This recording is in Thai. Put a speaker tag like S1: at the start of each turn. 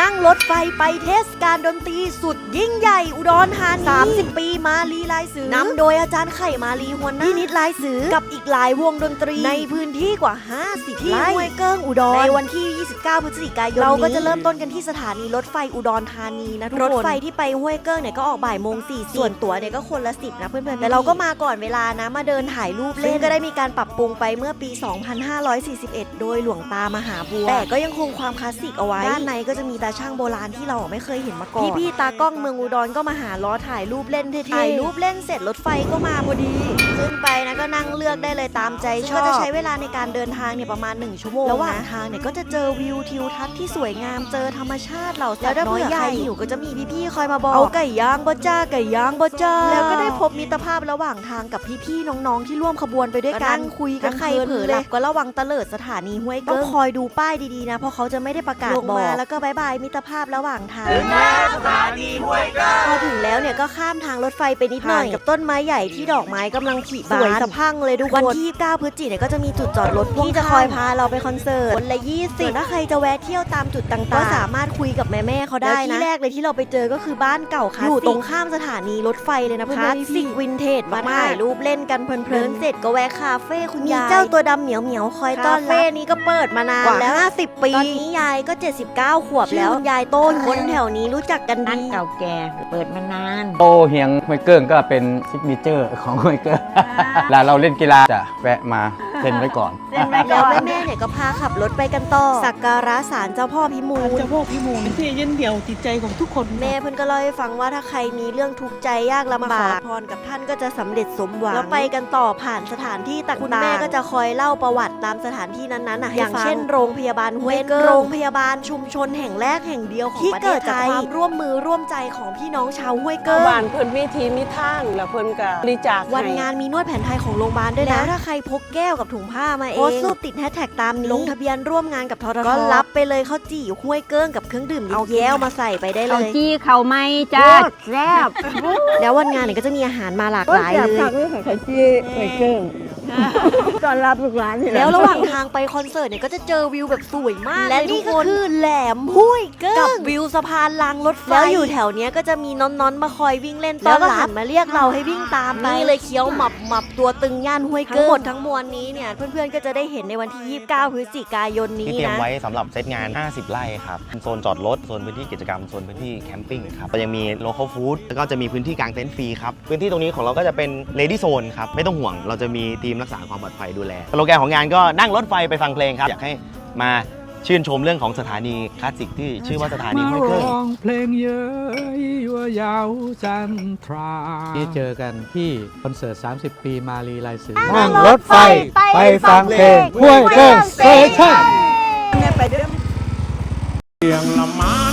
S1: นั่งรถไฟไปเทศกาลดนตรีสุดยิ่งใหญ่อุดรธานี30 ปีมาลีลายสือนำโดยอาจารย์ไข่มาลีหัวหน้าพี่นิดลายสือกับอีกหลายวงดนตรี ในพื้นที่กว่า 50 ที่ห้วยเกิ้งอุดร ในวันที่ 29 พฤศจิกายน เราก็จะเริ่มต้นกันที่สถานีรถไฟอุดรธานีนะทุกคน รถไฟที่ไปห้วยเกิ้งเนี่ยก็ออกบ่ายโมง40ส่วนตั๋วเนี่ยก็คนละ10นะเพื่อนๆแต่เราก็มาก่อนเวลานะมาเดินถ่ายรูปเล่นก็ได้มีการปรับปรุงไปเมื่อปี 2541 โดยหลวงตามหาบัวแต่ก็ยังคงความคลาสสิกเอาไว้ด้านในก็จะมีตาช่างโบราณที่เราไม่เคยเห็นมาก่อน พี่ๆตากล้องเมืองอุดรก็มาหาล้อถ่ายรูปเล่นเท่ๆถ่ายรูปเล่นเสร็จรถไฟก็มาพอดี ขึ้นไปนะก็นั่งเลือกได้เลยตามใจชอบก็จะใช้เวลาในการเดินทางเนี่ยประมาณ 1 ชั่วโมงระหว่างทางเนี่ยก็จะเจอวิวทิวทัศน์ที่สวยงามเจอธรรมชาติเหล่าสัตว์น้อยใหญ่หิวก็จะมีพี่ๆคอยมาบอกเอาไก่ย่างบ่จ้าไก่ย่างบ่จ้าแล้วก็ได้พบมิตรภาพระหว่างทางกับพี่ๆน้องๆที่ร่วมขบวนไปด้วยกันคุยกันใครเผลอหลับก็ระวังเตลิดสถานีห้วยเกิ้งต้องคอยดูป้ายดีๆนะเพราะเขาจะไม่ได้ประกาศลงมาแล้วก็บายบายมิตรภาพระหว่างทางพอถึง แล้วเนี่ยก็ข้ามทางรถไฟไปนิดหน่อยกับต้นไม้ใหญ่ที่ดอกไม้กำลังผลิบานสวยสะพรังเลยทุกคนวันที่ 9 พฤศจิกายนเนี่ยก็จะมีจุดจอดรถที่จะคอยพาเราไปคอนเสิร์ตคนละ20ถ้าใครจะแวะเที่ยวตามจุดต่างๆก็สามารถคุยกับแม่ๆเขาได้นะที่แรกเลยที่เราไปเจอก็คือบ้านเก่าค่ะอยู่ตรงข้ามสถานีรถไฟเลยนะเพื่อนๆสิกวินเทจมาถ่ายรูปเล่นกันเพลินๆเสร็จก็แวะคาเฟ่คุณยายมีเจ้าตัวดำเหมียวเหมียวๆคอยต้อนรับคาเฟ่นี้ก็เปิดมานานแล้ว 50 ปีตอนนี้ยายก็ 79 ขวบแล้วยายโต้นคนแถวนี้รู้จักกัน
S2: ร้าน
S1: ดี
S2: เก่าแก่เปิดมานาน
S3: โตเฮียงห้วยเกิ้งก็เป็นซิกเนเจอร์ของห้วยเกิ้งเวลาเราเล่นกีฬาจะแวะมา เล่นไว้ก่อน
S1: แล้วแม่ๆเนี่ยก็พาขับรถไปกันต่อสักการะศาลเจ้าพ่อพิมูล
S4: เจ้าพ่อพิมูลที่ยึดเหนี่ยวจิตใจของทุกคน
S1: แม่เพิ่นก็เล่าให้ฟังว่าถ้าใครมีเรื่องทุกข์ใจยากลำบากพรกับท่านก็จะสำเร็จสมหวังแล้วไปกันต่อผ่านสถานที่ต่างๆคุณแม่ก็จะคอยเล่าประวัติตามสถานที่นั้นๆนะอย่างเช่นโรงพยาบาลห้วยเกิ้งโรงพยาบาลชุมชนแห่งแรกแห่งเดียวของที่เกิดจากความร่วมมือร่วมใจของพี่น้องชาวห้วยเกิ้ง
S4: บ้านเพิ่นมีทีมีทางแล้วเพิ่นก็บริจาค
S1: วัน
S4: ให้
S1: งานมีนวดแผนไทยของโรงพยาบาลด้วยนะ แล้วถ้าใครพกแก้วกับถุงผ้ามาเองโพสต์รูปติดแฮชแท็กตามนี้ลงทะเบียนร่วมงานกับททก็รับไปเลยข้าวจี่ห้วยเกิ้งกับเครื่องดื่มเอาแก้วมาใส่ไปได้เล
S2: เขา
S1: ย
S2: จี้เขาไม่จ้าแซ่บ
S1: แล้ววันงานเนี่ยก็จะมีอาหารมาหลากหลายเลย
S2: ไข่จี้ไข่เกิ้ง ตอนรับลูกหลานนี่
S1: แล้วระหว่างทางไปคอนเสิร์ตเนี่ยก็จะเจอวิวแบบสวยมากและนี่ก็คือแหลมห้วยเกิ้งกับวิวสะพานรางรถไฟแล้วอยู่แถวเนี้ยก็จะมีน้อนๆมาคอยวิ่งเล่นต้อนรับหันมาเรียกเราให้วิ่งตามไป นี่เลยเคี้ยวหมับหมับตัวตึงย่านห้วยเกิ้งทั้ง หมดทั้งมวลนี้เนี่ยเพื่อนๆก็จะได้เห็นในวันที่ 29 พฤศจิกายนนี้
S5: ที่เตรียม
S1: นะ
S5: ไว้สำหรับเซตงาน 50 ไร่ครับ โซนจอดรถ โซนพื้นที่กิจกรรม โซนพื้นที่แคมปิ้งครับเรายังมี local food แล้วก็จะมีพื้นที่กางเต็นท์ฟรีครับ พื้นที่ตรงนี้ของเราก็จะเป็น lady zone ครับ ไม่ต้องห่วง เราจะมีทีมรักษาความปลอดภัยดูแลสโลแกนของงานก็นั่งรถไฟไปฟังเพลงครับ อยากให้มาชื่นชมเรื่องของสถานีคลาสสิกที่ชื่อว่าสถานีห้วยเกิ้ง
S6: ร้องเพลงเยอะยั่วยาวจันทรานี่เจอกันที่คอนเสิร์ต 30 ปีมาลีลายสือนั่งรถไฟไปฟังเพลงห้วยเกิ้งสเตชัน
S7: เสียงละไม้